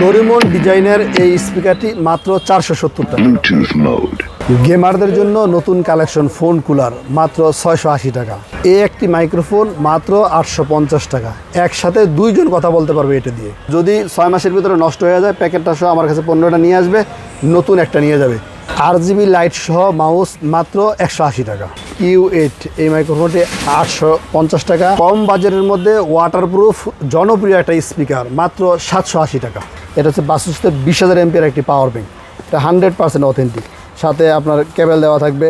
Doraemon ডিজাইনের এই স্পিকারটি মাত্র চারশো সত্তর টাকা গেমারদের জন্য নতুন কালেকশন ফোন কুলার মাত্র ছয়শো আশি টাকা। এ একটি মাইক্রোফোন মাত্র আটশো পঞ্চাশ টাকা। একসাথে দুইজন কথা বলতে পারবে এটা দিয়ে। যদি ছয় মাসের ভিতরে নষ্ট হয়ে যায় প্যাকেটটা সহ আমার কাছে পনেরোটা নিয়ে আসবে নতুন একটা নিয়ে যাবে। আর জিবি লাইট সহ মাউস মাত্র একশো আশি টাকা। ইউ এইট এই মাইক্রোফোনটি আটশো পঞ্চাশ টাকা। কম বাজেটের মধ্যে ওয়াটারপ্রুফ জনপ্রিয় একটা স্পিকার মাত্র সাতশো আশি টাকা। এটা হচ্ছে বাসুসতে বিশ হাজার এমপির একটি পাওয়ার ব্যাঙ্ক এটা হান্ড্রেড পার্সেন্ট অথেন্টিক সাথে আপনার কেবল দেওয়া থাকবে।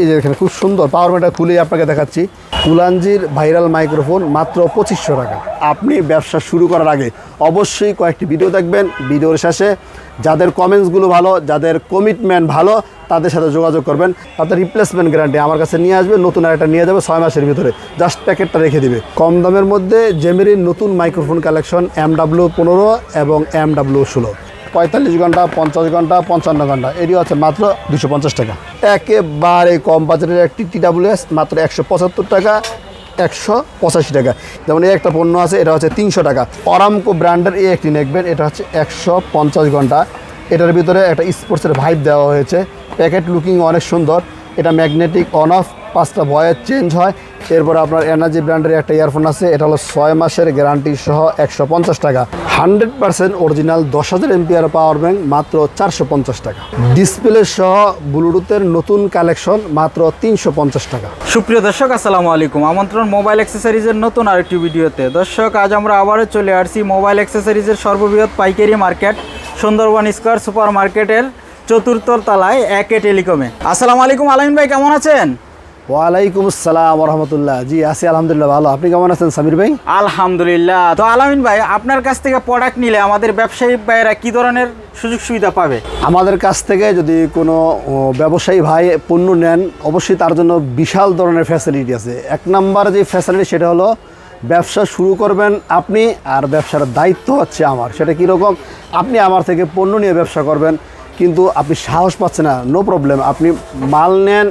এই যে এখানে খুব সুন্দর পাওয়ার ব্যাংকটা খুলেই আপনাকে দেখাচ্ছি। কুলাঞ্জির ভাইরাল মাইক্রোফোন মাত্র পঁচিশশো টাকা। আপনি ব্যবসা শুরু করার আগে অবশ্যই কয়েকটি ভিডিও দেখবেন। ভিডিওর শেষে যাদের কমেন্টসগুলো ভালো, যাদের কমিটমেন্ট ভালো, তাদের সাথে যোগাযোগ করবেন। তাদের রিপ্লেসমেন্ট গ্যারান্টি আমার কাছে নিয়ে আসবে, নতুন আর একটা নিয়ে যাবে ছয় মাসের ভিতরে। জাস্ট প্যাকেটটা রেখে দিবে। কম দামের মধ্যে জেমেরির নতুন মাইক্রোফোন কালেকশন এম পনেরো এবং এম ষোলো। পঁয়তাল্লিশ ঘণ্টা, পঞ্চাশ ঘণ্টা, পঞ্চান্ন ঘণ্টা। এটি হচ্ছে মাত্র দুশো পঞ্চাশ টাকা। একেবারে কম বাজারের একটি টিডাব্লিউএস মাত্র একশো পঁচাত্তর টাকা, একশো পঁচাশি টাকা। যেমন এই একটা পণ্য আছে, এটা হচ্ছে তিনশো টাকা। অরামকো ব্র্যান্ডের এই একটি নেকবেন, এটা হচ্ছে একশো পঞ্চাশ ঘণ্টা। এটার ভিতরে একটা স্পোর্টসের ভাইব দেওয়া হয়েছে। প্যাকেট লুকিং অনেক সুন্দর। এটা ম্যাগনেটিক অন অফ পাঁচটা ভয়ের চেঞ্জ হয়। এরপর আপনার এনার্জি ব্র্যান্ডের একটা ইয়ারফোন আছে, এটা হলো ছয় মাসের গ্যারান্টি সহ একশো পঞ্চাশ টাকা। হান্ড্রেড পার্সেন্ট অরিজিনাল দশ হাজার এমপিআর পাওয়ার ব্যাংক মাত্র চারশো পঞ্চাশ টাকা। ডিসপ্লে সহ ব্লুটুথের নতুন কালেকশন মাত্র তিনশো পঞ্চাশ টাকা। সুপ্রিয় দর্শক, আসসালামু আলাইকুম। আমন্ত্রণ মোবাইল অ্যাক্সেসরিজের নতুন আরেকটি ভিডিওতে। দর্শক, আজ আমরা আবারও চলে আসছি মোবাইল অ্যাক্সেসরিজের সর্ববৃহৎ পাইকারি মার্কেট সুন্দরবন স্কোয়ার সুপার মার্কেটের চতুর্থ তলায় একে টেলিকমে। আসসালামু আলাইকুম, আলামিন ভাই, কেমন আছেন? ওয়ালাইকুম আসসালাম রহমতুল্লাহ। জি আছি আলহামদুলিল্লাহ ভালো। আপনি কেমন আছেন সামির ভাই? আলহামদুলিল্লাহ। তো আলামিন ভাই আপনার কাছ থেকে প্রোডাক্ট নিলে আমাদের ব্যবসায়ী ভাইয়েরা কি ধরনের সুযোগ সুবিধা পাবে? আমাদের কাছ থেকে যদি কোনো ব্যবসায়ী ভাই পণ্য নেন অবশ্যই তার জন্য বিশাল ধরনের ফ্যাসিলিটি আছে। এক নাম্বার যে ফ্যাসিলিটি সেটা হলো ব্যবসা শুরু করবেন আপনি আর ব্যবসার দায়িত্ব হচ্ছে আমার। সেটা কীরকম? আপনি আমার থেকে পণ্য নিয়ে ব্যবসা করবেন কিন্তু আপনি সাহস পাচ্ছেন না নো প্রবলেম আপনি মাল নেন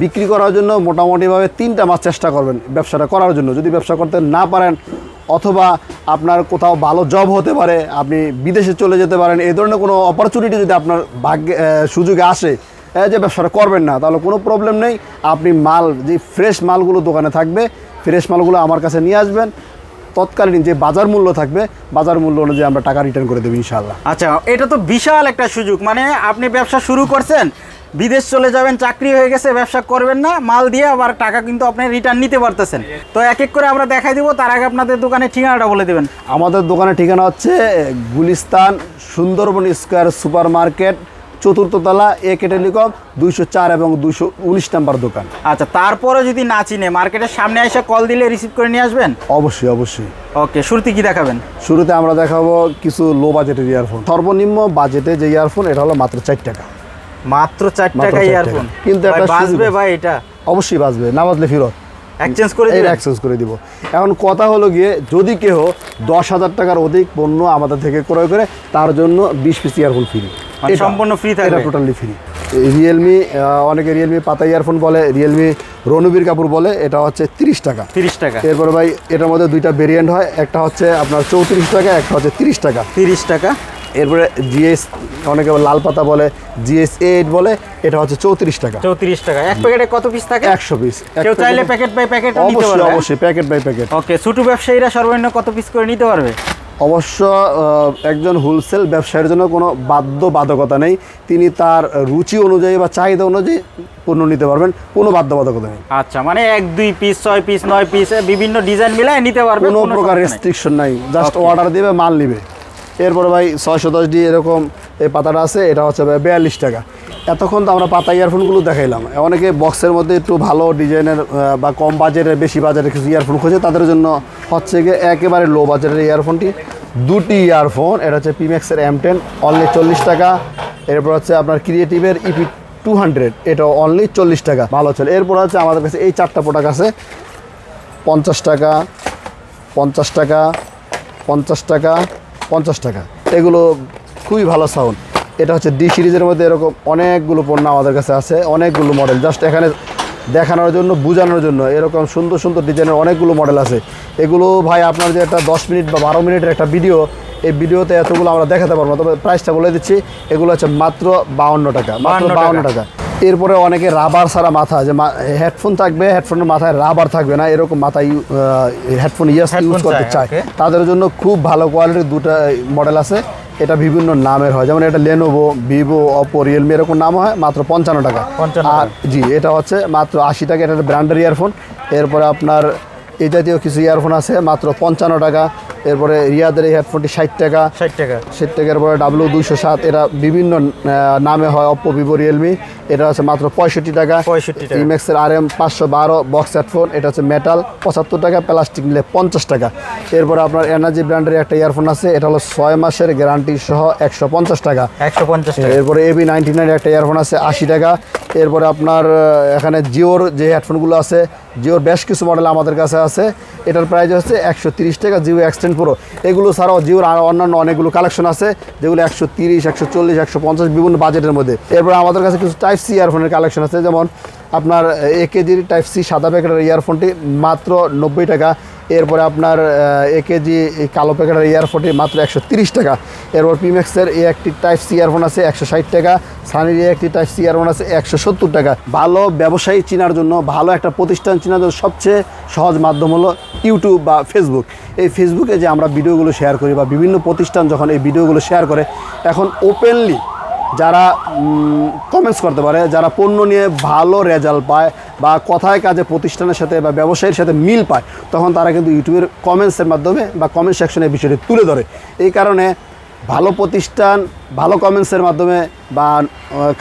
বিক্রি করার জন্য মোটামুটিভাবে তিনটা মাস চেষ্টা করবেন ব্যবসাটা করার জন্য। যদি ব্যবসা করতে না পারেন অথবা আপনার কোথাও ভালো জব হতে পারে, আপনি বিদেশে চলে যেতে পারেন, এই ধরনের কোনো অপরচুনিটি যদি আপনার ভাগ্যে সুযোগে আসে যে ব্যবসাটা করবেন না, তাহলে কোনো প্রবলেম নেই। আপনি মাল, যে ফ্রেশ মালগুলো দোকানে থাকবে ফ্রেশ মালগুলো আমার কাছে নিয়ে আসবেন। তৎকালীন যে বাজার মূল্য থাকবে বাজার মূল্য অনুযায়ী আমরা টাকা রিটার্ন করে দেবো ইনশাআল্লাহ। আচ্ছা এটা তো বিশাল একটা সুযোগ। মানে আপনি ব্যবসা শুরু করছেন বিদেশ চলে যাবেন চাকরি হয়ে গেছে ব্যবসা করবেন না মাল দিয়ে আবার টাকা কিন্তু আপনি রিটার্ন নিতে পারতেছেন। তো এক এক করে আমরা দেখাই দিব তার আগে আপনাদের দোকানের ঠিকানাটা বলে দেবেন। আমাদের দোকানের ঠিকানা হচ্ছে Gulistan Sundarban square super market চতুর্থ তলা এ টেলিকম দুইশো চার এবং দুইশো উনিশ নাম্বার দোকান। আচ্ছা তারপরে যদি না চিনে মার্কেটের সামনে এসে কল দিলে রিসিভ করে নিয়ে আসবেন? অবশ্যই অবশ্যই। ওকে শুরুতে কি দেখাবেন? শুরুতে আমরা দেখাবো কিছু লো বাজেটের ইয়ারফোন সর্বনিম্ন বাজেটে যে ইয়ারফোন এটা হলো মাত্র চার টাকা। মাত্র চার টাকা। ইয়ারফোন কিন্তু সুবিধা। ভাই এটা? অবশ্যই বাঁচবে না বাজলে ফেরত। এক্সচেঞ্জ করে দিবেন? অ্যাক্সেস করে দিব। এখন কথা হলো গিয়ে যদি কেউ দশ হাজার টাকার অধিক পণ্য আমাদের থেকে ক্রয় করে তার জন্য বিশ পিস ইয়ারফোন ফ্রি সম্পূর্ণ free থাকবে? টোটালি ফ্রি রিয়েলমি অনেকে রিয়েলমি পাতা ইয়ারফোন বলে রিয়েলমি রণবীর কাপুর বলে এটা হচ্ছে তিরিশ টাকা। তিরিশ টাকা। এরপরে ভাই এটার মধ্যে দুইটা ভেরিয়েন্ট হয় একটা হচ্ছে আপনার চৌত্রিশ টাকা একটা হচ্ছে তিরিশ টাকা। তিরিশ টাকা। এরপরে জিএস অনেকে লাল পাতা বলে জিএস এইট বলে এটা হচ্ছে চৌত্রিশ টাকা। চৌত্রিশ টাকা। এক প্যাকেটে কত পিস থাকে? একশো পিস কেউ চাইলে প্যাকেট বাই প্যাকেট অবশ্যই? অবশ্যই প্যাকেট বাই প্যাকেট ওকে ছোট ব্যবসায়ীরা সর্বনিম্ন কত পিস করে নিতে পারবে? অবশ্য একজন হোলসেল ব্যবসায়ীর জন্য কোনো বাধ্যবাধকতা নেই। তিনি তার রুচি অনুযায়ী বা চাহিদা অনুযায়ী পণ্য নিতে পারবেন কোনো বাধ্যবাধকতা নেই। আচ্ছা মানে এক দুই পিস ছয় পিস নয় পিস বিভিন্ন ডিজাইন মিলাই নিতে পারবেন কোনো প্রকার রেস্ট্রিকশন নাই। জাস্ট অর্ডার দেবে মাল নিবে। এরপরে ভাই ছয়শো দশ ডি এরকম এই পাতাটা আছে, এটা হচ্ছে ভাই বিয়াল্লিশ টাকা। এতক্ষণ তো আমরা পাতা ইয়ারফোনগুলো দেখাইলাম। অনেকে বক্সের মধ্যে একটু ভালো ডিজাইনের বা কম বাজেটের, বেশি বাজেটের কিছু ইয়ারফোন খোঁজে, তাদের জন্য হচ্ছে গিয়ে একেবারে লো বাজারের ইয়ারফোনটি। দুটি ইয়ারফোন, এটা হচ্ছে পিম্যাক্সের এম টেন অনলি চল্লিশ টাকা। এরপর হচ্ছে আপনার ক্রিয়েটিভের ইপি টু হান্ড্রেড এটা অনলি চল্লিশ টাকা। ভালো চলে। এরপর হচ্ছে আমাদের কাছে এই চারটা প্রোডাক্ট আছে। পঞ্চাশ টাকা পঞ্চাশ টাকা পঞ্চাশ টাকা পঞ্চাশ টাকা। এগুলো খুবই ভালো সাউন্ড এটা হচ্ছে ডি সিরিজের মধ্যে এরকম অনেকগুলো পণ্য আমাদের কাছে আছে অনেকগুলো মডেল জাস্ট এখানে দেখানোর জন্য বোঝানোর জন্য এরকম সুন্দর সুন্দর ডিজাইনের অনেকগুলো মডেল আছে। এগুলো ভাই আপনার যে একটা দশ মিনিট বা বারো মিনিটের একটা ভিডিও এই ভিডিওতে এতগুলো আমরা দেখাতে পারব না। তবে প্রাইসটা বলে দিচ্ছি এগুলো হচ্ছে মাত্র বাউন্ন টাকা মাত্র 52 বাউন্ন টাকা। এরপরে অনেকে রাবার ছাড়া মাথা যে হেডফোন থাকবে হেডফোনের মাথায় রাবার থাকবে না এরকম মাথায় হেডফোন Headphone ইউজ করতে চায়। তাদের জন্য খুব ভালো কোয়ালিটির দুটো মডেল আছে এটা বিভিন্ন নামের হয়। যেমন এটা লেনোভো ভিভো অপো রিয়েলমি এরকম নাম হয় মাত্র পঞ্চান্ন টাকা। আর জি এটা হচ্ছে মাত্র আশি টাকা এটা ব্র্যান্ডের ইয়ারফোন এরপরে আপনার এই জাতীয় কিছু ইয়ারফোন আছে মাত্র পঞ্চান্ন টাকা। এরপরে রিয়াদের এই হেডফোনটি ষাট টাকা। ষাট টাকা। ষাট টাকার পরে ডাব্লু দুইশো সাত এরা বিভিন্ন নামে হয় অপো ভিভো রিয়েলমি এটা হচ্ছে মাত্র পঁয়ষট্টি টাকা। 65 টাকা। ইমেক্সের আর এম পাঁচশো বারো বক্স হেডফোন এটা হচ্ছে মেটাল পঁচাত্তর টাকা প্লাস্টিক নিলে পঞ্চাশ টাকা। এরপরে আপনার এনার্জি ব্র্যান্ডের একটা ইয়ারফোন আছে এটা হলো ছয় মাসের গ্যারান্টি সহ একশো পঞ্চাশ টাকা। একশো পঞ্চাশ টাকা। এরপরে এবি নাইনটি নাইন একটা ইয়ারফোন আছে আশি টাকা। এরপরে আপনার এখানে জিওর যে হেডফোনগুলো আছে জিওর বেশ কিছু মডেল আমাদের কাছে আছে। এটার প্রাইস হচ্ছে একশো তিরিশ টাকা জিও এক্সটেন্ড প্রো এগুলো ছাড়াও জিওর আর অন্যান্য অনেকগুলো কালেকশন আছে, যেগুলো একশো তিরিশ, একশো চল্লিশ, একশো পঞ্চাশ, বিভিন্ন বাজেটের মধ্যে। এরপর আমাদের কাছে কিছু টাইপ সি ইয়ারফোনের কালেকশন আছে, যেমন আপনার এ কেজির টাইপ সি সাদা প্যাকেটের ইয়ারফোনটি মাত্র নব্বই টাকা। এরপরে আপনার এ কেজি কালো প্যাকেটের ইয়ারফোনটি মাত্র একশো টাকা। এরপর পিমেক্সের এই একটি টাইপ সি ইয়ারফোন আছে একশো ষাট টাকা। সানির এই একটি টাইপ সি ইয়ারফোন আছে একশো সত্তর টাকা। ভালো ব্যবসায়ী চেনার জন্য, ভালো একটা প্রতিষ্ঠান চেনার জন্য সবচেয়ে সহজ মাধ্যম হলো ইউটিউব বা ফেসবুক এই ফেসবুকে যে আমরা ভিডিওগুলো শেয়ার করি বা বিভিন্ন প্রতিষ্ঠান যখন এই ভিডিওগুলো শেয়ার করে, এখন ওপেনলি যারা কমেন্টস করতে পারে যারা পণ্য নিয়ে ভালো রেজাল্ট পায় বা কথায় কাজে প্রতিষ্ঠানের সাথে বা ব্যবসায়ীর সাথে মিল পায় তখন তারা কিন্তু ইউটিউবের কমেন্টসের মাধ্যমে বা কমেন্ট সেকশনে বিষয়টি তুলে ধরে। এই কারণে ভালো প্রতিষ্ঠান ভালো কমেন্টসের মাধ্যমে বা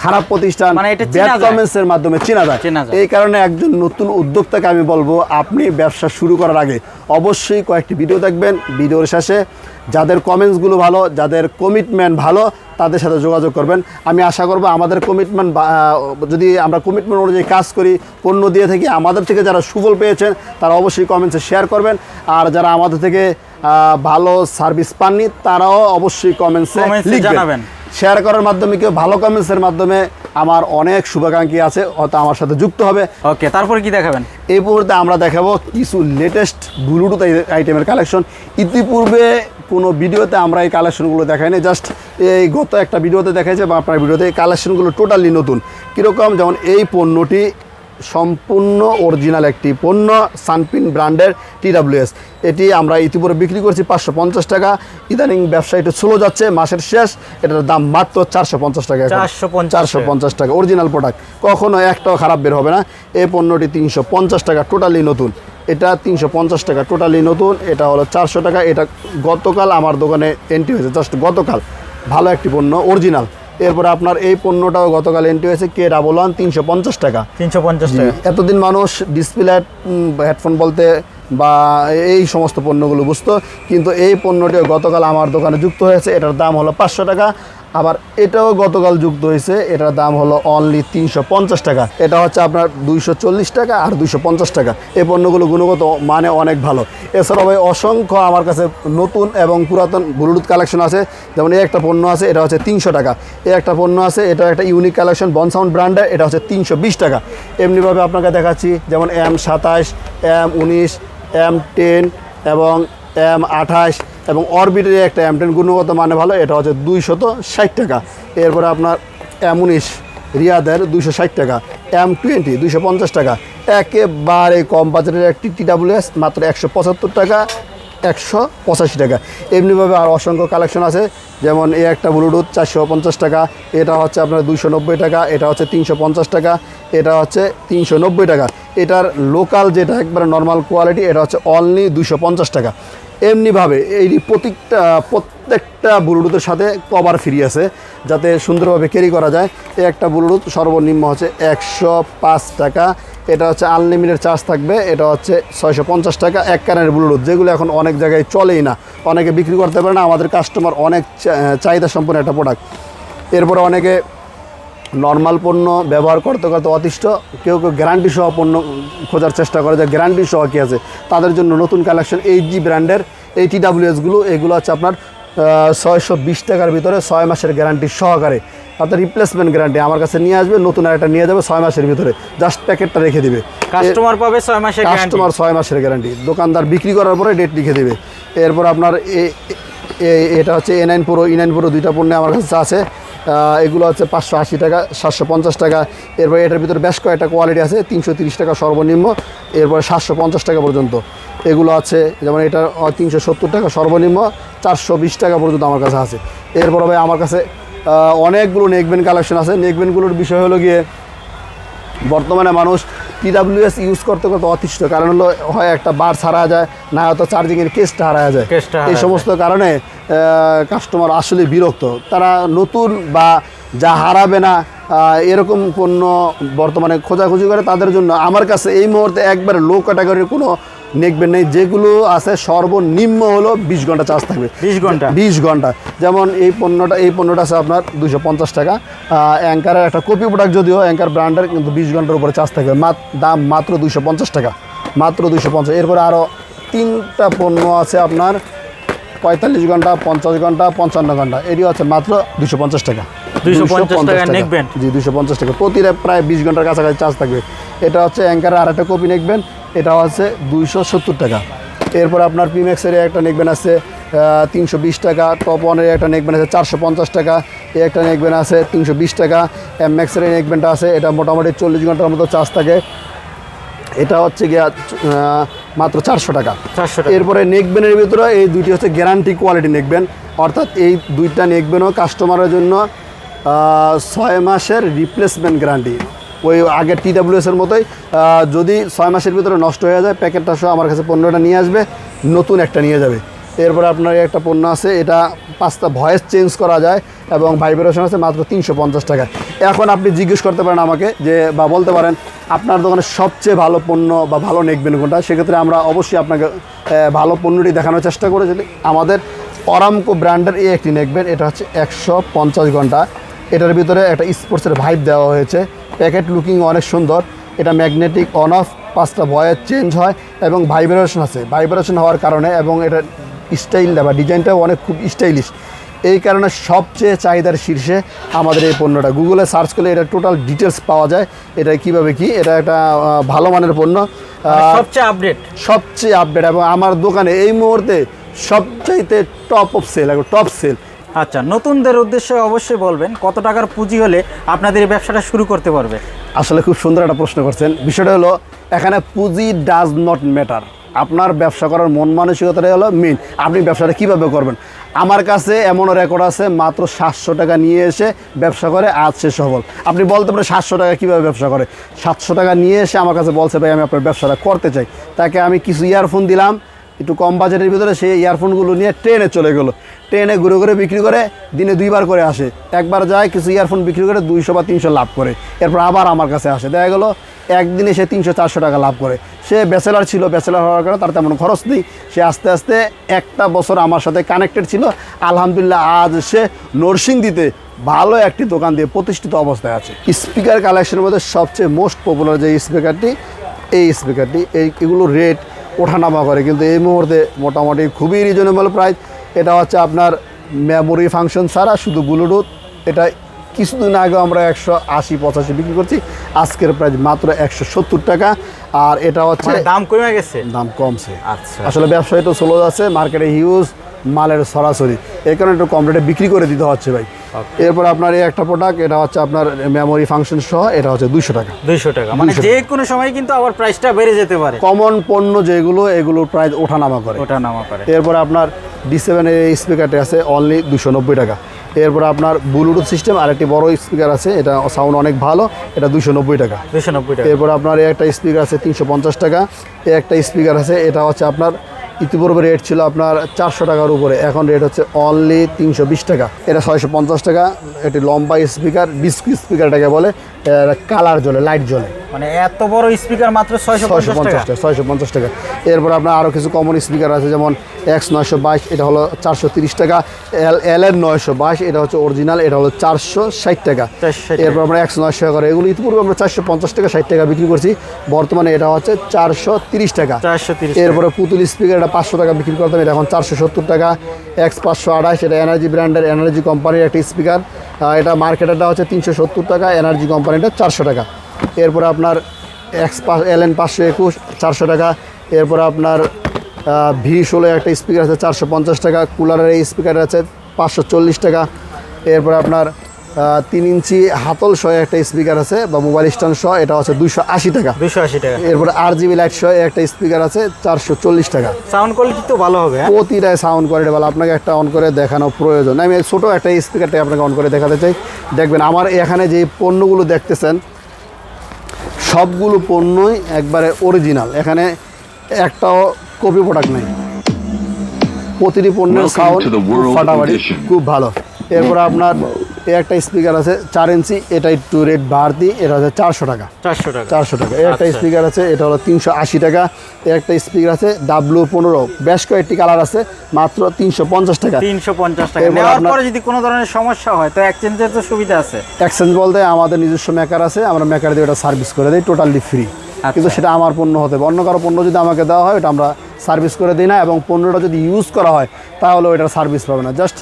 খারাপ প্রতিষ্ঠান মানে ব্যাড কমেন্টসের মাধ্যমে চেনা যায়। চেনা যায়। এই কারণে একজন নতুন উদ্যোক্তাকে আমি বলব আপনি ব্যবসা শুরু করার আগে অবশ্যই কয়েকটি ভিডিও দেখবেন। ভিডিওর শেষে যাদের কমেন্টসগুলো ভালো যাদের কমিটমেন্ট ভালো তাদের সাথে যোগাযোগ করবেন। আমি আশা করব আমাদের কমিটমেন্ট যদি আমরা কমিটমেন্ট অনুযায়ী কাজ করি পণ্য দিয়ে থেকে আমাদের থেকে যারা সুফল পেয়েছেন তারা অবশ্যই কমেন্টসে শেয়ার করবেন। আর যারা আমাদের থেকে ভালো সার্ভিস পাননি তারাও অবশ্যই কমেন্টসে লিখবেন। জানাবেন। শেয়ার করার মাধ্যমে কেউ ভালো কমেন্টসের মাধ্যমে আমার অনেক শুভাকাঙ্ক্ষী আছে হয়তো আমার সাথে যুক্ত হবে। ওকে তারপরে কি দেখাবেন? এই মুহূর্তে আমরা দেখাবো কিছু লেটেস্ট ব্লুটুথ আইটেমের কালেকশন ইতিপূর্বে কোনো ভিডিওতে আমরা এই কালেকশনগুলো দেখাইনি জাস্ট এই গত একটা ভিডিওতে দেখাইছে বা আপনার ভিডিওতে এই কালেকশনগুলো টোটালি নতুন। কীরকম? যেমন এই পণ্যটি সম্পূর্ণ অরিজিনাল একটি পণ্য সানপিন ব্র্যান্ডের টিডাব্লিউএস এটি আমরা ইতিপূর্বে বিক্রি করছি পাঁচশো পঞ্চাশ টাকা। ইদানিং ব্যবসা একটু স্লো যাচ্ছে মাসের শেষ। এটার দাম মাত্র চারশো পঞ্চাশ টাকা এখন। 450 চারশো পঞ্চাশ টাকা। অরিজিনাল প্রোডাক্ট কখনো একটাও খারাপ বের হবে না। এই পণ্যটি তিনশো পঞ্চাশ টাকা টোটালি নতুন। এটা তিনশো পঞ্চাশ টাকা টোটালি নতুন এটা হলো চারশো টাকা এটা গতকাল আমার দোকানে এন্ট্রি হয়েছে জাস্ট গতকাল ভালো একটি পণ্য অরিজিনাল এরপরে আপনার এই পণ্যটাও গতকাল এন্ট্রি হয়েছে কে ডাবল ওয়ান তিনশো পঞ্চাশ টাকা। তিনশো পঞ্চাশ টাকা। এতদিন মানুষ ডিসপ্লে হেডফোন বলতে বা এই সমস্ত পণ্যগুলো বুঝতো কিন্তু এই পণ্যটিও গতকাল আমার দোকানে যুক্ত হয়েছে এটার দাম হলো পাঁচশো টাকা আবার এটাও গতকাল যুক্ত হয়েছে, এটার দাম হলো অনলি তিনশো পঞ্চাশ টাকা। এটা হচ্ছে আপনার দুইশো চল্লিশ টাকা আর দুইশো পঞ্চাশ টাকা। এই পণ্যগুলো গুণগত মানে অনেক ভালো। এছাড়াও ভাই, অসংখ্য আমার কাছে নতুন এবং পুরাতন ব্লুটুথ কালেকশন আছে। যেমন এই একটা পণ্য আছে, এটা হচ্ছে তিনশো টাকা। এই একটা পণ্য আছে এটা একটা ইউনিক কালেকশন বন সাউন্ড ব্র্যান্ডের এটা হচ্ছে তিনশো বিশ টাকা। এমনিভাবে আপনাকে দেখাচ্ছি, যেমন এম সাতাশ এম উনিশ এম টেন এবং এম আঠাশ এবং অরবিটের একটা এম টেন গুণগত মানে ভালো, এটা হচ্ছে দুইশত ষাট টাকা। এরপরে আপনার এম উনিশ রিয়াদের দুইশো ষাট টাকা এম টোয়েন্টি দুইশো পঞ্চাশ টাকা। একেবারে কম বাজারের একটি টি ডব্লু এস মাত্র একশো পঁচাত্তর টাকা। একশো পঁচাশি টাকা। এমনিভাবে আর অসংখ্য কালেকশন আছে, যেমন এই একটা ব্লুটুথ চারশো পঞ্চাশ টাকা, এটা হচ্ছে আপনার দুশো নব্বই টাকা, এটা হচ্ছে তিনশো পঞ্চাশ টাকা, এটা হচ্ছে তিনশো নব্বই টাকা। এটার লোকাল যেটা একবারে নর্মাল কোয়ালিটি এটা হচ্ছে অনলি দুইশো পঞ্চাশ টাকা। এমনিভাবে এই প্রত্যেকটা প্রত্যেকটা ব্লুটুথের সাথে কভার ফ্রি আছে, যাতে সুন্দরভাবে ক্যারি করা যায়। এই একটা ব্লুটুথ সর্বনিম্ন হচ্ছে একশো পাঁচ টাকা। এটা হচ্ছে আনলিমিটেড চার্জ থাকবে, এটা হচ্ছে ছয়শো পঞ্চাশ টাকা, এক কানের ব্লুটুথ যেগুলো এখন অনেক জায়গায় চলেই না। অনেকে বিক্রি করতে পারে না, আমাদের কাস্টমার অনেক চাহিদা সম্পন্ন একটা প্রোডাক্ট এরপরে অনেকে নর্মাল পণ্য ব্যবহার করতে করতে অতিষ্ঠ, কেউ কেউ গ্যারান্টি সহ পণ্য খোঁজার চেষ্টা করে, যে গ্যারান্টি সহ কী আছে। তাদের জন্য নতুন কালেকশন এইচ জি ব্র্যান্ডের এই টি ডাব্লিউএসগুলো এগুলো হচ্ছে আপনার ছয়শো বিশ টাকার ভিতরে ছয় মাসের গ্যারান্টি সহকারে। আপনার রিপ্লেসমেন্ট গ্যারান্টি আমার কাছে নিয়ে আসবে নতুন আর একটা নিয়ে যাবে ছয় মাসের ভিতরে। জাস্ট প্যাকেটটা রেখে দিবে। কাস্টমার পাবে ছয় মাসের কাস্টমার ছয় মাসের গ্যারান্টি দোকানদার বিক্রি করার পরে ডেট লিখে দেবে। এরপর আপনার এটা হচ্ছে A nine pro E nine pro দুইটা পণ্য আমার কাছে আছে এগুলো হচ্ছে পাঁচশো আশি টাকা সাতশো পঞ্চাশ টাকা। এরপর এটার ভিতরে বেশ কয়েকটা কোয়ালিটি আছে তিনশো তিরিশ টাকা সর্বনিম্ন। এরপরে সাতশো পঞ্চাশ টাকা পর্যন্ত। এগুলো আছে যেমন এটা তিনশো সত্তর টাকা সর্বনিম্ন চারশো বিশ টাকা পর্যন্ত আমার কাছে আছে। এরপর ভাই আমার কাছে অনেকগুলো নেকবেন কালেকশন আছে। নেকবেনগুলোর বিষয় হলো গিয়ে বর্তমানে মানুষ টিডাব্লিউএস ইউজ করতে করতে অতিষ্ঠ। কারণ হলো হয় একটা বার ছাড়া যায় না হয়তো চার্জিংয়ের কেসটা হারা যায়। এই সমস্ত কারণে কাস্টমার আসলে বিরক্ত। তারা নতুন বা যা হারাবে না এরকম পণ্য বর্তমানে খোঁজাখুঁজি করে তাদের জন্য। আমার কাছে এই মুহূর্তে একবারে লো ক্যাটাগরির কোনো নেকবেন নেই যেগুলো আছে সর্বনিম্ন হলো বিশ ঘণ্টা চার্জ থাকবে। 20 ঘণ্টা? বিশ ঘণ্টা। যেমন এই পণ্যটা এই পণ্যটা আছে আপনার দুশো পঞ্চাশ টাকা। অ্যাঙ্কারের একটা কপি প্রোডাক্ট যদিও অ্যাঙ্কার ব্র্যান্ডের কিন্তু বিশ ঘণ্টার উপরে চার্জ থাকবে। দাম মাত্র দুশো পঞ্চাশ টাকা। মাত্র দুশো পঞ্চাশ। এরপরে আরও তিনটা পণ্য আছে আপনার পঁয়তাল্লিশ ঘণ্টা পঞ্চাশ ঘণ্টা পঞ্চান্ন ঘণ্টা। এটি হচ্ছে মাত্র দুশো পঞ্চাশ টাকা। 250 টাকা নেকবেন? জি দুশো পঞ্চাশ টাকা। প্রতিটা প্রায় বিশ ঘণ্টার কাছাকাছি চার্জ থাকবে। এটা হচ্ছে অ্যাঙ্কারের আর একটা কপি নেকবেন। এটা হচ্ছে দুইশো সত্তর টাকা। এরপর আপনার পিম্যাক্সের একটা নেকবেন আছে তিনশো বিশ টাকা টপ ওয়ানের একটা নেকবেন আছে চারশো পঞ্চাশ টাকা এই একটা নেকবেন আছে তিনশো বিশ টাকা এম ম্যাক্সের নেকবেনটা আছে এটা মোটামুটি চল্লিশ ঘণ্টার মতো চার্জ থাকে। এটা হচ্ছে গিয়া মাত্র চারশো টাকা। চারশো এরপরে নেকবেনের ভিতরে এই দুইটি হচ্ছে গ্যারান্টি কোয়ালিটি নেকবেন। অর্থাৎ এই দুইটা নেকবেনও কাস্টমারের জন্য ছয় মাসের রিপ্লেসমেন্ট গ্যারান্টি ওই আগের টিডাব্লিউএস এর মতোই যদি ছয় মাসের ভিতরে নষ্ট হয়ে যায়, প্যাকেটটা সহ আমার কাছে পণ্যটা নিয়ে আসবে, নতুন একটা নিয়ে যাবে। এরপরে আপনার একটা পণ্য আছে, এটা পাঁচটা ভয়েস চেঞ্জ করা যায় এবং ভাইব্রেশন আছে মাত্র তিনশো পঞ্চাশ টাকা এখন আপনি জিজ্ঞেস করতে পারেন আমাকে যে, বা বলতে পারেন, আপনার দোকানে সবচেয়ে ভালো পণ্য বা ভালো নেকবেন কোনটা? সেক্ষেত্রে আমরা অবশ্যই আপনাকে ভালো পণ্যটি দেখানোর চেষ্টা করেছি আমাদের অরামকো ব্র্যান্ডের এই একটি নেকবেন, এটা হচ্ছে একশো পঞ্চাশ ঘণ্টা। এটার ভিতরে একটা স্পোর্টসের ভাইব দেওয়া হয়েছে। প্যাকেট লুকিং অনেক সুন্দর। এটা ম্যাগনেটিক অন অফ পাঁচটা ভয়েস চেঞ্জ হয় এবং ভাইব্রেশন আছে। ভাইব্রেশন হওয়ার কারণে এবং এটা স্টাইলটা বা ডিজাইনটাও অনেক খুব স্টাইলিশ এই কারণে সবচেয়ে চাহিদার শীর্ষে আমাদের এই পণ্যটা। গুগলে সার্চ করলে এটা টোটাল ডিটেলস পাওয়া যায়। এটা কীভাবে কি? এটা একটা ভালো মানের পণ্য। মানে সবচেয়ে আপডেট সবচেয়ে আপডেট এবং আমার দোকানে এই মুহূর্তে সবচাইতে top of sale top sale আচ্ছা নতুনদের উদ্দেশ্যে অবশ্যই বলবেন, কত টাকার পুঁজি হলে আপনাদের এই ব্যবসাটা শুরু করতে পারবে? আসলে খুব সুন্দর একটা প্রশ্ন করছেন। বিষয়টা হলো, এখানে পুঁজি ডাজ নট ম্যাটার আপনার ব্যবসা করার মন মানসিকতাটাই হলো মেন আপনি ব্যবসাটা কীভাবে করবেন? আমার কাছে এমনও রেকর্ড আছে, মাত্র সাতশো টাকা নিয়ে এসে ব্যবসা করে, আজ সে সফল। আপনি বলতে পারেন সাতশো টাকা কীভাবে ব্যবসা করে? সাতশো টাকা নিয়ে এসে আমার কাছে বলছে, ভাই, আমি আপনার ব্যবসাটা করতে চাই। তাকে আমি কিছু ইয়ারফোন দিলাম একটু কম বাজেটের ভিতরে সেই ইয়ারফোনগুলো নিয়ে ট্রেনে চলে গেলো। ট্রেনে ঘুরে ঘুরে বিক্রি করে দিনে দুইবার করে আসে। একবার যায় কিছু ইয়ারফোন বিক্রি করে দুইশো বা তিনশো লাভ করে। এরপর আবার আমার কাছে আসে। দেখা গেলো, একদিনে সে তিনশো, চারশো টাকা লাভ করে। সে ব্যাচেলার ছিল ব্যাচেলার হওয়ার কারণে তার তেমন খরচ নেই। সে আস্তে আস্তে একটা বছর আমার সাথে কানেক্টেড ছিল। আলহামদুলিল্লাহ, আজ সে নরসিং দিতে ভালো একটি দোকান দিয়ে প্রতিষ্ঠিত অবস্থায় আছে। স্পিকার কালেকশনের মধ্যে সবচেয়ে মোস্ট পপুলার যে স্পিকারটি এই স্পিকারটি এই এগুলো রেট ওঠানামা করে কিন্তু এই মুহূর্তে মোটামুটি খুবই রিজনেবল প্রাইস এটা হচ্ছে আপনার মেমোরি ফাংশন ছাড়া শুধু ব্লুটুথ এটা কিছুদিন আগে আমরা একশো আশি পঁচাশি বিক্রি করছি। আজকের প্রাইস মাত্র একশো সত্তর টাকা। আর এটা হচ্ছে মানে দাম কমে গেছে? দাম কমছে। আচ্ছা। আসলে ব্যবসা তো স্লো যাচ্ছে মার্কেটে হিউজ মালের সরাসরি। এই কারণে একটু কম রেটে বিক্রি করে দিতে হচ্ছে ভাই। এরপর আপনার এই একটা প্রোডাক্ট এটা হচ্ছে আপনার মেমোরি ফাংশন সহ এটা হচ্ছে দুইশো টাকা। দুইশো টাকা। মানে 200 যে কোনো সময় কিন্তু আবার প্রাইসটা বেড়ে যেতে পারে। কমন পণ্য যেগুলো এগুলোর প্রাইস ওঠানামা করে। ওটা নামা করে। এরপর আপনার ডি সেভেনের এই স্পিকারটি আছে অনলি দুশো নব্বই টাকা। এরপর আপনার ব্লুটুথ সিস্টেম আর একটি বড় স্পিকার আছে এটা সাউন্ড অনেক ভালো এটা দুশো নব্বই টাকা। দুইশো নব্বই টাকা। এরপর আপনার এই একটা স্পিকার আছে তিনশো পঞ্চাশ টাকা। এই একটা স্পিকার আছে এটা হচ্ছে আপনার ইতিপূর্বে রেট ছিল আপনার চারশো টাকার উপরে। এখন রেট হচ্ছে অনলি তিনশো বিশ টাকা। এটা ছয়শো পঞ্চাশ টাকা। এটি লম্বা স্পিকার ডিস্ক স্পিকারটাকে বলে কালার জ্বলে লাইট জ্বলে মানে এত বড় স্পিকার মাত্র ছয়শো পঞ্চাশ টাকা। ছয়শো পঞ্চাশ টাকা। এরপর আপনার আরও কিছু কমন স্পিকার আছে যেমন এক্স নয়শো বাইশ এটা হলো চারশো তিরিশ টাকা। এল এল এর নয়শো বাইশ এটা হচ্ছে অরিজিনাল এটা হলো চারশো ষাট টাকা। এরপর আমরা একশো নয়শো টাকা করে এগুলো ইতিপূর্বে আমরা চারশো পঞ্চাশ টাকা ষাট টাকা বিক্রি করছি। বর্তমানে এটা হচ্ছে চারশো তিরিশ টাকা। চারশো তিরিশ এরপরে পুতুল স্পিকার এটা পাঁচশো টাকা বিক্রি করতাম এটা এখন চারশো সত্তর টাকা। এক্স পাঁচশো আঠাশ এটা এনার্জি ব্র্যান্ডের এনার্জি কোম্পানির একটা স্পিকার এটা মার্কেটেরটা হচ্ছে তিনশো সত্তর টাকা এনার্জি কোম্পানিটা চারশো টাকা। এরপরে আপনার এক্স পাঁচ এল এন পাঁচশো একুশ চারশো টাকা। এরপরে আপনার ভি ষোলো একটা স্পিকার আছে চারশো পঞ্চাশ টাকা। কুলারের এই স্পিকার আছে পাঁচশো চল্লিশ টাকা। এরপরে আপনার তিন ইঞ্চি হাতল সহ একটা স্পিকার আছে বা মোবাইল স্ট্যান্ড সহ এটা হচ্ছে দুশো আশি টাকা। দুশো আশি টাকা। এরপরে আর জিবি লাইট সহ একটা স্পিকার আছে চারশো চল্লিশ টাকা। সাউন্ড কোয়ালিটি তো ভালো হবে হ্যাঁ? প্রতিটায় সাউন্ড কোয়ালিটি ভালো। আপনাকে একটা অন করে দেখানো প্রয়োজন। আমি ছোটো একটা স্পিকারটাই আপনাকে অন করে দেখাতে চাই। দেখবেন আমার এখানে যে পণ্যগুলো দেখতেছেন সবগুলো পণ্যই একবারে অরিজিনাল এখানে একটাও কপি প্রোডাক্ট নেই। প্রতিটি পণ্যের সাউন্ড ফাটাফাটি খুব ভালো। এরপরে আপনার এই একটা স্পিকার আছে চার ইঞ্চি এটা একটু রেট বাড়তি এটা হচ্ছে চারশো টাকা। চারশো টাকা। চারশো টাকা। এই একটা আচ্ছা। স্পিকার আছে এটা হলো তিনশো আশি টাকা। এই একটা স্পিকার আছে ডাব্লু পনেরো। বেশ কয়েকটি কালার আছে মাত্র তিনশো পঞ্চাশ টাকা। তিনশো পঞ্চাশ টাকা। নেওয়ার পরে যদি কোনো ধরনের সমস্যা হয় তো এক্সচেঞ্জের তো সুবিধা আছে। এক্সচেঞ্জ বলতে আমাদের নিজস্ব মেকার আছে আমরা মেকার দিয়ে ওটা সার্ভিস করে দিই টোটালি ফ্রি কিন্তু সেটা আমার পণ্য হতে হবে। অন্য কারও পণ্য যদি আমাকে দেওয়া হয় ওটা আমরা সার্ভিস করে দিই না এবং পণ্যটা যদি ইউজ করা হয় তাহলে ওইটার সার্ভিস পাবে না। জাস্ট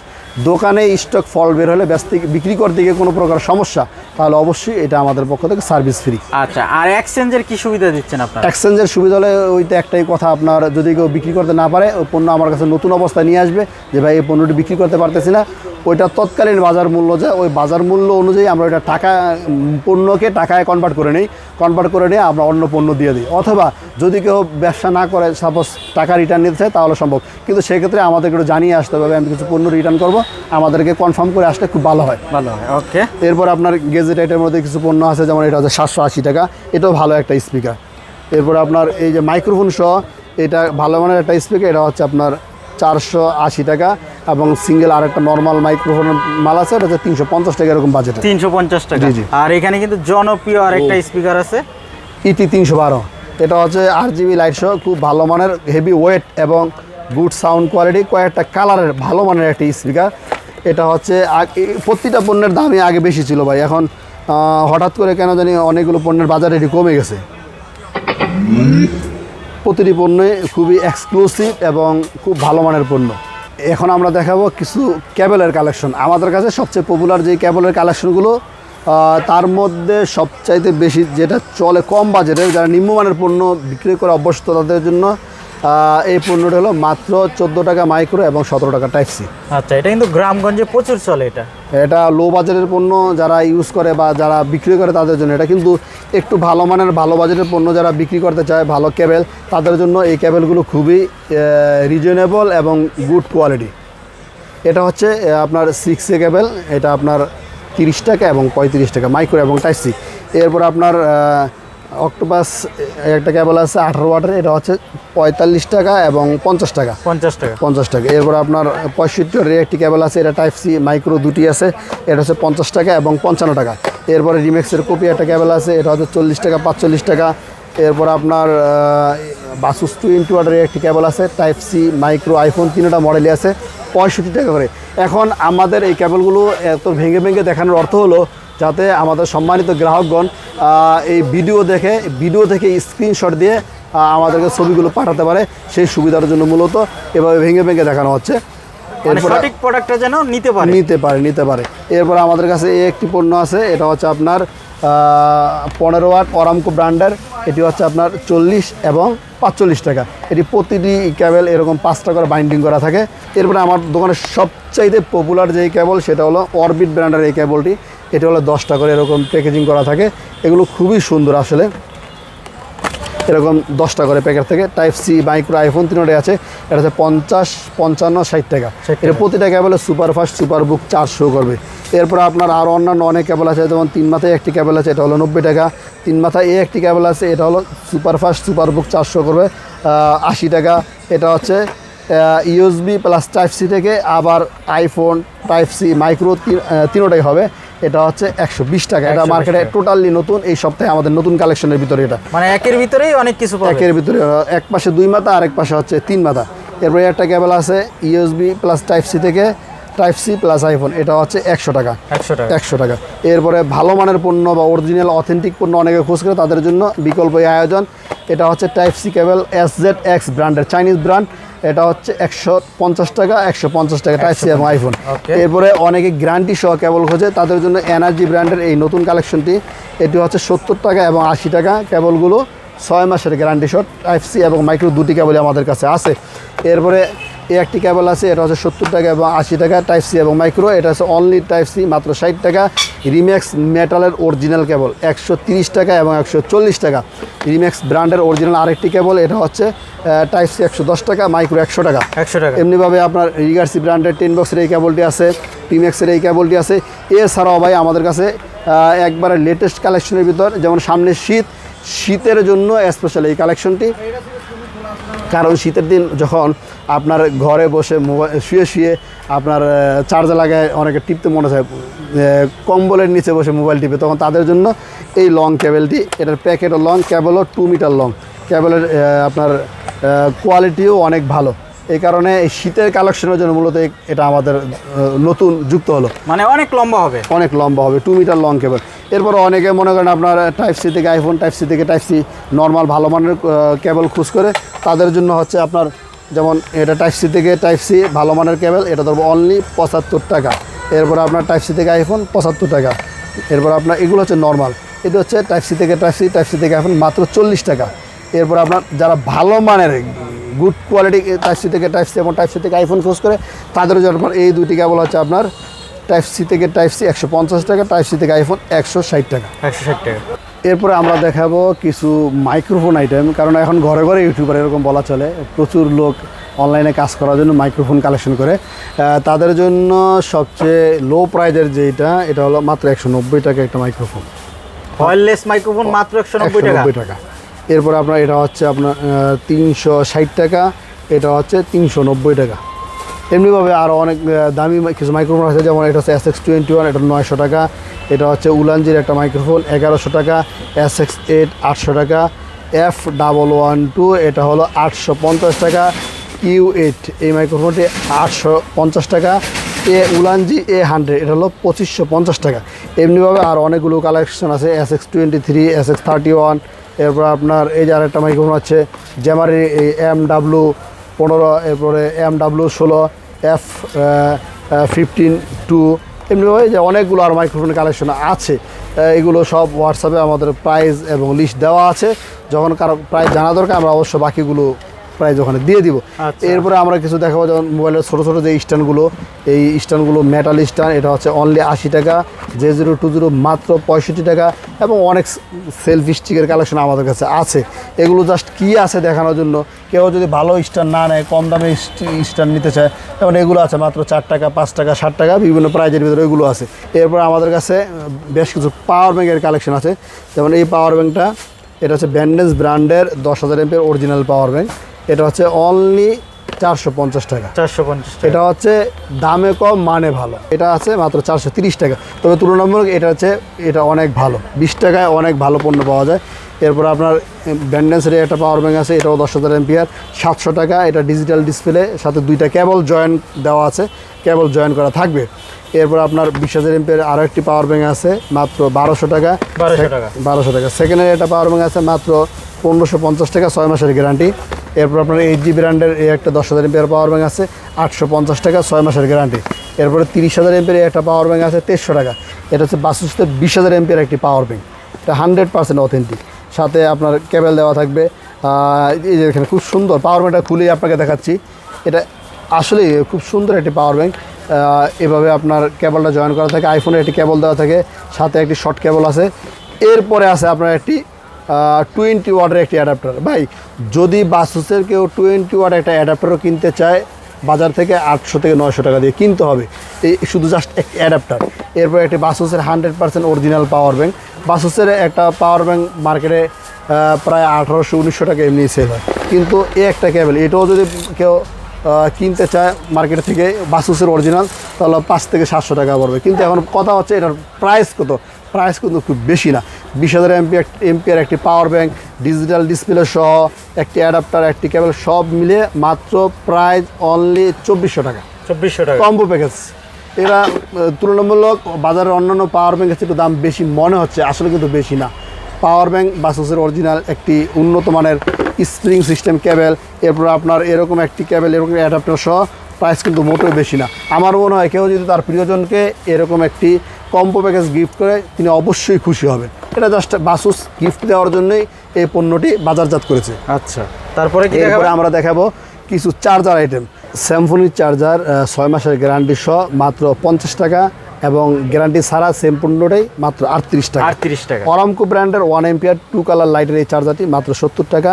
দোকানে স্টক ফল বের হলে ব্যস্ত বিক্রি করতে গিয়ে কোনো প্রকার সমস্যা তাহলে অবশ্যই এটা আমাদের পক্ষ থেকে সার্ভিস ফ্রি আচ্ছা আর এক্সচেঞ্জের কি সুবিধা দিচ্ছেন আপনারা? এক্সচেঞ্জের সুবিধা হলে ওইটা একটাই কথা আপনার যদি কেউ বিক্রি করতে না পারে ওই পণ্য আমার কাছে নতুন অবস্থায় নিয়ে আসবে যে ভাই এই পণ্যটি বিক্রি করতে পারতেছি না ওইটা তৎকালীন বাজার মূল্য যে ওই বাজার মূল্য অনুযায়ী আমরা ওইটা টাকা পণ্যকে টাকায় কনভার্ট করে নিই। কনভার্ট করে নিয়ে আমরা অন্য পণ্য দিয়ে দিই। অথবা যদি কেউ ব্যবসা না করে সাপোজ টাকা রিটার্ন নিতে চায় তাহলে সম্ভব। কিন্তু সেক্ষেত্রে আমাদেরকে একটু জানিয়ে আসতে হবে আমি কিছু পণ্য রিটার্ন করব। আমাদেরকে কনফার্ম করে আসলে খুব ভালো হয়। ভালো হয় ওকে এরপর আপনার গেজেট আইটের মধ্যে কিছু পণ্য আছে যেমন এটা হচ্ছে সাতশো আশি টাকা। এটাও ভালো একটা স্পিকার এরপর আপনার এই যে মাইক্রোফোন সহ এটা ভালো মানের একটা স্পিকার এটা হচ্ছে আপনার চারশো আশি টাকা এবং সিঙ্গেল আর একটা নর্মাল মাইক্রোফোন মাল আছে এটা হচ্ছে তিনশো পঞ্চাশ টাকা এরকম বাজেট তিনশো পঞ্চাশ টাকা। আর এখানে কিন্তু জনপ্রিয় আর একটা স্পিকার আছে। ইটি তিনশো বারো। এটা হচ্ছে আট জিবি লাইট সহ খুব ভালো মানের হেভি ওয়েট এবং গুড সাউন্ড কোয়ালিটি কয়েকটা কালারের ভালো মানের একটি স্পিকার এটা হচ্ছে প্রতিটা পণ্যের দামই আগে বেশি ছিল ভাই। এখন হঠাৎ করে কেন জানি অনেকগুলো পণ্যের বাজার এটি কমে গেছে। প্রতিটি পণ্যই খুবই এক্সক্লুসিভ এবং খুব ভালো মানের পণ্য। এখন আমরা দেখাবো কিছু ক্যাবেলের কালেকশন আমাদের কাছে সবচেয়ে পপুলার যে ক্যাবেলের কালেকশনগুলো তার মধ্যে সবচাইতে বেশি যেটা চলে কম বাজেটের যারা নিম্নমানের পণ্য বিক্রি করে অভ্যস্ত তাদের জন্য এই পণ্যটা হলো মাত্র চোদ্দ টাকা মাইক্রো এবং সতেরো টাকা টাইপ সি। আচ্ছা এটা কিন্তু গ্রামগঞ্জে প্রচুর চলে এটা। এটা লো বাজারের পণ্য যারা ইউজ করে বা যারা বিক্রি করে তাদের জন্য। এটা কিন্তু একটু ভালো মানের ভালো বাজারের পণ্য যারা বিক্রি করতে চায় ভালো কেবেল তাদের জন্য এই কেবেলগুলো খুবই রিজনেবল এবং গুড কোয়ালিটি এটা হচ্ছে আপনার সিক্স এ কেবেল এটা আপনার তিরিশ টাকা এবং পঁয়ত্রিশ টাকা মাইক্রো এবং টাইপ সি এরপর আপনার অক্টোপাস একটা কেবল আছে আঠারো ওয়াটের এটা হচ্ছে পঁয়তাল্লিশ টাকা এবং পঞ্চাশ টাকা। পঞ্চাশ টাকা। পঞ্চাশ টাকা। এরপর আপনার পঁয়ষট্টি ওয়াটের একটি কেবল আছে এটা টাইপ সি মাইক্রো দুটি আছে এটা হচ্ছে পঞ্চাশ টাকা এবং পঞ্চান্ন টাকা। এরপরে রিমেক্সের কপি একটা কেবল আছে এটা হচ্ছে চল্লিশ টাকা পাঁচচল্লিশ টাকা। এরপর আপনার বাসুস টোয়েন্টি ওয়াটের একটি কেবল আছে টাইপ সি মাইক্রো আইফোন তিনটা মডেলই আছে পঁয়ষট্টি টাকা করে। এখন আমাদের এই কেবলগুলো এত ভেঙে ভেঙে দেখানোর অর্থ হলো যাতে আমাদের সম্মানিত গ্রাহকগণ এই ভিডিও দেখে ভিডিও থেকে স্ক্রিনশট দিয়ে আমাদেরকে ছবিগুলো পাঠাতে পারে। সেই সুবিধার জন্য মূলত এভাবে ভেঙে ভেঙে দেখানো হচ্ছে। মানে এরপর সঠিক প্রোডাক্টটা যেন নিতে পারে। নিতে পারে নিতে পারে। এরপর আমাদের কাছে এই একটি পণ্য আছে এটা হচ্ছে আপনার পনেরো ওয়াট অরামকো ব্র্যান্ডের। এটি হচ্ছে আপনার চল্লিশ এবং পাঁচচল্লিশ টাকা। এটি প্রতিটি কেবল এরকম পাঁচটা করে বাইন্ডিং করা থাকে। এরপরে আমার দোকানের সবচাইতে পপুলার যেই কেবল সেটা হলো অরবিট ব্র্যান্ডের এই কেবলটি এটি হলো দশটা করে এরকম প্যাকেজিং করা থাকে। এগুলো খুবই সুন্দর আসলে। এরকম দশটা করে প্যাকেট থেকে। টাইপ সি মাইক্রো আইফোন তিনটাই আছে। এটা হচ্ছে পঞ্চাশ পঞ্চান্ন ষাট টাকা। 60 এটা প্রতিটা কেবলে সুপার ফাস্ট সুপার বুক চার্জ শো করবে। এরপর আপনার আরও অন্যান্য অনেক কেবল আছে যেমন তিন মাথায় একটি কেবল আছে এটা হলো নব্বই টাকা। তিন মাথায় এ একটি কেবল আছে এটা হলো সুপার ফাস্ট সুপার বুক চারশো করবে আশি টাকা। এটা হচ্ছে ইউএসবি প্লাস টাইপ সি থেকে আবার আইফোন টাইপ সি মাইক্রো তিনোটাই হবে। এটা হচ্ছে একশো বিশ টাকা। এটা মার্কেটে টোটালি নতুন। এই সপ্তাহে আমাদের নতুন কালেকশনের ভিতরে এটা। মানে একের ভিতরেই অনেক কিছু একের ভিতরে এক পাশে দুই মাথা আর এক পাশে হচ্ছে তিন মাথা। এরপরে একটা কেবল আছে ইউএসবি প্লাস টাইপ সি থেকে টাইপ সি প্লাস আইফোন এটা হচ্ছে একশো টাকা। একশো টাকা। একশো টাকা। এরপরে ভালো মানের পণ্য বা অরিজিনাল অথেন্টিক পণ্য অনেকে খোঁজ করে তাদের জন্য বিকল্প আয়োজন। এটা হচ্ছে type C cable S Z X ব্র্যান্ডের চাইনিজ ব্র্যান্ড এটা হচ্ছে একশো পঞ্চাশ টাকা একশো পঞ্চাশ টাকা টাইপ সি এবং আইফোন এরপরে অনেকে গ্যারান্টি সহ কেবল খোঁজে তাদের জন্য এনার্জি ব্র্যান্ডের এই নতুন কালেকশনটি এটি হচ্ছে সত্তর টাকা এবং আশি টাকা। কেবলগুলো ছয় মাসের গ্যারান্টি শট টাইপ সি এবং মাইক্রো দুটি কেবলই আমাদের কাছে আছে। এরপরে এই একটি কেবল আছে এটা হচ্ছে সত্তর টাকা এবং আশি টাকা টাইপ সি এবং মাইক্রো এটা হচ্ছে অনলি টাইপ সি মাত্র ষাট টাকা। রিম্যাক্স মেটালের অরিজিনাল কেবল একশো তিরিশ টাকা এবং একশো চল্লিশ টাকা। রিম্যাক্স ব্র্যান্ডের অরিজিনাল আরেকটি কেবল এটা হচ্ছে টাইপ সি একশো দশ টাকা মাইক্রো একশো টাকা। একশো টাকা। এমনিভাবে আপনার রিগার্সি ব্র্যান্ডের টেন বক্সের এই কেবলটি আছে রিম্যাক্সের এই কেবলটি আছে। এছাড়াও ভাই আমাদের কাছে একবারে লেটেস্ট কালেকশনের ভিতর যেমন সামনে শীত শীতের জন্য স্পেশাল এই কালেকশনটি কারণ শীতের দিন যখন আপনার ঘরে বসে মোবাইল শুয়ে শুয়ে আপনার চার্জার লাগায় অনেকে টিপতে মনে চায় কম্বলের নিচে বসে মোবাইল টিপে, তখন তাদের জন্য এই লং কেবেলটি এটার প্যাকেটও লং কেবলও টু মিটার লং কেবলের আপনার কোয়ালিটিও অনেক ভালো। এই কারণে এই শীতের কালেকশনের জন্য মূলত এটা আমাদের নতুন যুক্ত হলো। মানে অনেক লম্বা হবে। অনেক লম্বা হবে টু মিটার লং কেবল এরপর অনেকে মনে করেন আপনার টাইপ সি থেকে আইফোন টাইপ সি থেকে টাইপ সি নর্মাল ভালো মানের কেবল খুঁজ করে। তাদের জন্য হচ্ছে আপনার যেমন এটা টাইপ সি থেকে টাইপ সি ভালো মানের কেবল এটা ধরবো অনলি পঁচাত্তর টাকা। এরপর আপনার টাইপ সি থেকে আইফোন পঁচাত্তর টাকা। এরপর আপনার এগুলো হচ্ছে নর্মাল এটা হচ্ছে টাইপ সি থেকে টাইপ সি টাইপ সি থেকে আইফোন মাত্র চল্লিশ টাকা। এরপর আপনার যারা ভালো মানের গুড কোয়ালিটি টাইপ সি থেকে টাইপ সি এবং টাইপ সি থেকে আইফোন খোঁজ করে তাদের জন্য এই দুটি কেবল হচ্ছে আপনার টাইপ সি থেকে টাইপ সি একশো পঞ্চাশ টাকা টাইপ সি থেকে আইফোন একশো ষাট টাকা। একশো ষাট টাকা। এরপরে আমরা দেখাবো কিছু মাইক্রোফোন আইটেম কারণ এখন ঘরে ঘরে ইউটিউবার এরকম বলা চলে প্রচুর লোক অনলাইনে কাজ করার জন্য মাইক্রোফোন কালেকশন করে। তাদের জন্য সবচেয়ে লো প্রাইজের যেটা এটা হলো মাত্র একশো নব্বই টাকা একটা মাইক্রোফোন ওয়্যারলেস মাইক্রোফোন মাত্র একশো নব্বই টাকা? 190 টাকা। এরপর আপনার এটা হচ্ছে আপনার তিনশো ষাট টাকা, এটা হচ্ছে তিনশো নব্বই টাকা। এমনিভাবে আরও অনেক দামি কিছু মাইক্রোফোন আছে, যেমন এটা হচ্ছে এস এক্স টোয়েন্টি ওয়ান এটা নয়শো টাকা, এটা হচ্ছে উলানজির একটা মাইক্রোফোন এগারোশো টাকা এস এক্স এইট আটশো টাকা এফ ডাবল ওয়ান টু এটা হলো আটশো পঞ্চাশ টাকা ইউ এইট এই মাইক্রোফোনটি আটশো পঞ্চাশ টাকা, এ উলানজি এ হান্ড্রেড এটা হলো পঁচিশশো পঞ্চাশ টাকা। এমনিভাবে আর অনেকগুলো কালেকশন আছে S X twenty three S X thirty one এরপর আপনার এই যে আরেকটা মাইক্রোফোন আছে জ্যামারি এই এম ডাব্লু পনেরো, এরপরে এম ডাব্লু ষোলো এফ ফিফটিন টু এমনিভাবে যে অনেকগুলো আর মাইক্রোফোন কালেকশন আছে। এগুলো সব হোয়াটসঅ্যাপে আমাদের প্রাইস এবং লিস্ট দেওয়া আছে। যখন কারও প্রাইস জানা দরকার, আমরা অবশ্য বাকিগুলো প্রাইস ওখানে দিয়ে দিব। আচ্ছা। এরপরে আমরা কিছু দেখাবো যেমন মোবাইলের ছোটো ছোটো যে স্ট্যান্ডগুলো এই স্ট্যান্ডগুলো মেটাল স্ট্যান্ড এটা হচ্ছে অনলি আশি টাকা জে জিরো টু জিরো মাত্র পঁয়ষট্টি টাকা এবং অনেক সেলফ স্টিকের কালেকশন আমাদের কাছে আছে। এগুলো জাস্ট কি আছে দেখানোর জন্য? কেউ যদি ভালো স্ট্যান্ড না নেয় কম দামে স্ট্যান্ড নিতে চায় যেমন এগুলো আছে মাত্র চার টাকা পাঁচ টাকা ষাট টাকা বিভিন্ন প্রাইজের ভিতরে এগুলো আছে। এরপর আমাদের কাছে বেশ কিছু পাওয়ার ব্যাঙ্কের কালেকশন আছে। যেমন এই পাওয়ার ব্যাঙ্কটা এটা হচ্ছে ব্যান্ডেজ ব্র্যান্ডের দশ হাজার এমপের অরিজিনাল পাওয়ার ব্যাঙ্ক এটা হচ্ছে অনলি চারশো পঞ্চাশ টাকা। চারশো পঞ্চাশ এটা হচ্ছে দামে কম মানে ভালো। এটা আছে মাত্র চারশো তিরিশ টাকা। তবে তুলনামূলক এটা হচ্ছে এটা অনেক ভালো। বিশ টাকায় অনেক ভালো পণ্য পাওয়া যায়। এরপর আপনার ব্যান্ডেন্সের একটা পাওয়ার ব্যাঙ্ক আছে এটাও দশ হাজার এমপিয়ার সাতশো টাকা এটা ডিজিটাল ডিসপ্লে সাথে দুইটা কেবল জয়েন দেওয়া আছে। কেবল জয়েন করা থাকবে। এরপর আপনার বিশ হাজার এমপিয়ার আরও একটি পাওয়ার ব্যাঙ্ক আছে মাত্র বারোশো টাকা। বারোশো টাকা। বারোশো টাকা। সেকেন্ডের একটা পাওয়ার ব্যাঙ্ক আছে মাত্র পনেরোশো পঞ্চাশ টাকা, ছয় মাসের গ্যারান্টি এরপর আপনার এইট জি ব্র্যান্ডের এই একটা দশ হাজার এমপিয়ার পাওয়ার ব্যাঙ্ক আছে, আটশো পঞ্চাশ টাকা, ছয় মাসের গ্যারান্টি এরপরে তিরিশ হাজার এমপিয়ার একটা পাওয়ার ব্যাঙ্ক আছে তেরোশো টাকা। এটা হচ্ছে বাসুসতে বিশ হাজার এমপিয়ার একটি পাওয়ার ব্যাঙ্ক এটা হান্ড্রেড পার্সেন্ট অথেন্টিক সাথে আপনার কেবল দেওয়া থাকবে এই যে এখানে খুব সুন্দর পাওয়ার ব্যাঙ্কটা খুলেই আপনাকে দেখাচ্ছি। এটা আসলেই খুব সুন্দর একটি পাওয়ার ব্যাঙ্ক এভাবে আপনার কেবলটা জয়েন করা থাকে। আইফোনের একটি কেবল দেওয়া থাকে, সাথে একটি শর্ট কেবল আছে। এরপরে আছে আপনার একটি টোয়েন্টি ওয়াটের একটি অ্যাডাপ্টার ভাই, যদি বাসুসের কেউ টোয়েন্টি ওয়াট একটা অ্যাডাপ্টারও কিনতে চায়, বাজার থেকে আটশো থেকে নয়শো টাকা দিয়ে কিনতে হবে। এই শুধু জাস্ট এক অ্যাডাপ্টার এরপর একটি বাসুসের hundred percent original power bank বাসুসের একটা পাওয়ার ব্যাঙ্ক মার্কেটে প্রায় আঠারোশো, উনিশশো টাকা এমনি সেল হয়। কিন্তু এই একটা কেবল এটাও যদি কেউ কিনতে চায় মার্কেট থেকে বাসুসের অরিজিনাল তাহলে পাঁচ থেকে সাতশো টাকা পড়বে। কিন্তু এখন কথা হচ্ছে এটার প্রাইস কত? প্রাইস কিন্তু খুব বেশি না। বিশ হাজার এমপি এমপিয়ার একটি পাওয়ার ব্যাঙ্ক ডিজিটাল ডিসপ্লে সহ একটি অ্যাডাপ্টার একটি কেবল সব মিলে মাত্র প্রাইস অনলি চব্বিশশো টাকা। চব্বিশশো টাকা। কম্বো প্যাকেজ এরা তুলনামূলক বাজারের অন্যান্য পাওয়ার ব্যাঙ্কের একটু দাম বেশি মনে হচ্ছে আসলে কিন্তু বেশি না। পাওয়ার ব্যাঙ্ক বাসুসের অরিজিনাল একটি উন্নত মানের স্প্রিং সিস্টেম কেবল এরপর আপনার এরকম একটি কেবল এরকম অ্যাডাপ্টার সহ প্রাইস কিন্তু মোটেও বেশি না। আমার মনে হয় কেউ যদি তার প্রিয়জনকে এরকম একটি কম্পো প্যাকেজ গিফট করে তিনি অবশ্যই খুশি হবেন। এটা জাস্ট বাসুস গিফট দেওয়ার জন্যই এই পণ্যটি বাজারজাত করেছে। আচ্ছা তারপরে এরপরে আমরা দেখাবো কিছু চার্জার আইটেম স্যামসুনির চার্জার ছয় মাসের গ্যারান্টি সহ মাত্র পঞ্চাশ টাকা এবং গ্যারান্টি ছাড়া সেম পণ্যটাই মাত্র আটত্রিশ টাকা। 38 টাকা। অরামকো ব্র্যান্ডের ওয়ান এম্পিয়ার টু কালার লাইটের এই চার্জারটি মাত্র সত্তর টাকা।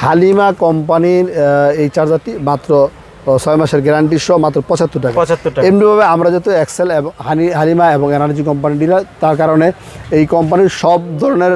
হালিমা কোম্পানির এই চার্জারটি মাত্র ছয় মাসের গ্যারান্টি সহ মাত্র পঁচাত্তর টাকা 75 টাকা। এমনিভাবে আমরা যেহেতু এক্সেল এবং হানি হালিমা এবং এনার্জি কোম্পানি ডিলার তার কারণে এই কোম্পানির সব ধরনের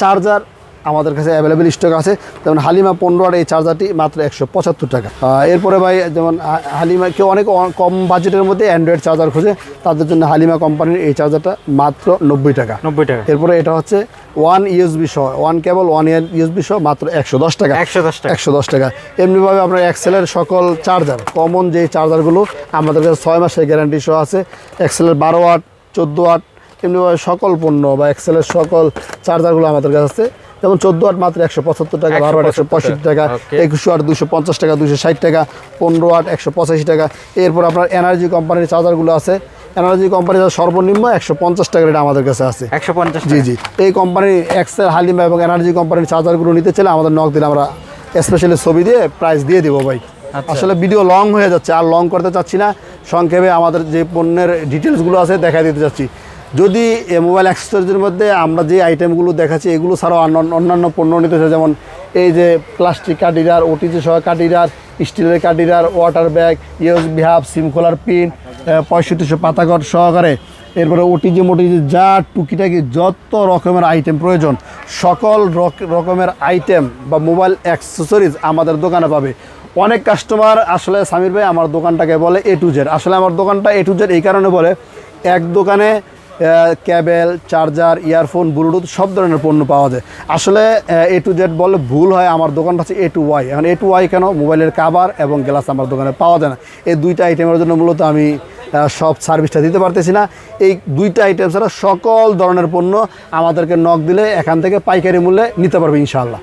চার্জার আমাদের কাছে অ্যাভেলেবেল স্টক আছে। যেমন হালিমা পনেরো আর এই চার্জারটি মাত্র একশো পঁচাত্তর টাকা। এরপরে ভাই যেমন হালিমা কেউ অনেক কম বাজেটের মধ্যে অ্যান্ড্রয়েড চার্জার খোঁজে তাদের জন্য হালিমা কোম্পানির এই চার্জারটা মাত্র নব্বই টাকা। 90 টাকা। এরপরে এটা হচ্ছে ওয়ান ইউএসবি সহ one cable one year USB সহ মাত্র একশো দশ টাকা। 110 টাকা। একশো দশ টাকা। এমনিভাবে আপনার এক্সেলের সকল চার্জার কমন যে চার্জারগুলো আমাদের কাছে ছয় মাসের গ্যারান্টি সহ আছে এক্সেলের বারো ওয়াট চোদ্দ ওয়াট এমনিভাবে সকল পণ্য বা এক্সেলের সকল চার্জারগুলো আমাদের কাছে আছে। যেমন চোদ্দ আট মাত্র একশো পঁচাত্তর টাকা বারো আট একশো পঁয়ষট্টি টাকা. একুশশো ওয়াট দুশো পঞ্চাশ টাকা দুশো ষাট টাকা পনেরো আট একশো পঁচাশি টাকা। এরপর আপনার এনার্জি কোম্পানির চার্জারগুলো আছে। এনার্জি কোম্পানির সর্বনিম্ন একশো পঞ্চাশ টাকা রেট আমাদের কাছে আছে। 150 জি জি। এই কোম্পানির এক্সেল হালিমা এবং এনার্জি কোম্পানির চার্জারগুলো নিতে চাইলে আমাদের নক দিলে আমরা স্পেশালি ছবি দিয়ে প্রাইস দিয়ে দিব ভাই। আচ্ছা। আসলে ভিডিও লং হয়ে যাচ্ছে আর লং করতে চাচ্ছি না। সংক্ষেপে আমাদের যে পণ্যের ডিটেলসগুলো আছে দেখা দিতে চাচ্ছি। যদি মোবাইল অ্যাক্সেসরিজের মধ্যে আমরা যে আইটেমগুলো দেখাচ্ছি, এগুলো ছাড়াও অন্য- অন্যান্য পণ্য নিতে চাই, যেমন এই যে প্লাস্টিক কাটিরার ওটিজি সহ কাটিরার স্টিলের কাটিরার water bag USB hub SIM খোলার পিন পঁয়ষট্টিশো পাতাঘর সহকারে। এরপরে ওটিজি মোটিজি যা টুকিটাকি যত রকমের আইটেম প্রয়োজন, সকল রক- রকমের আইটেম বা মোবাইল অ্যাক্সেসরিজ আমাদের দোকানে পাবে। অনেক কাস্টমার আসলে সামির ভাই আমার দোকানটাকে বলে এ টু জেড আসলে আমার দোকানটা এ টু জেড এই কারণে বলে, এক দোকানে ক্যাবেল, চার্জার, ইয়ারফোন, ব্লুটুথ, সব ধরনের পণ্য পাওয়া যায়। আসলে এ টু জেড বললে ভুল হয়, আমার দোকানটা হচ্ছে এ টু ওয়াই এখন এ টু ওয়াই কেন? মোবাইলের কাভার এবং গ্লাস আমার দোকানে পাওয়া যায় না। এই দুইটা আইটেমের জন্য মূলত আমি সব সার্ভিসটা দিতে পারতেছি না। এই দুইটা আইটেম ছাড়া সকল ধরনের পণ্য আমাদেরকে নক দিলে এখান থেকে পাইকারি মূল্যে নিতে পারবে ইনশাআল্লাহ।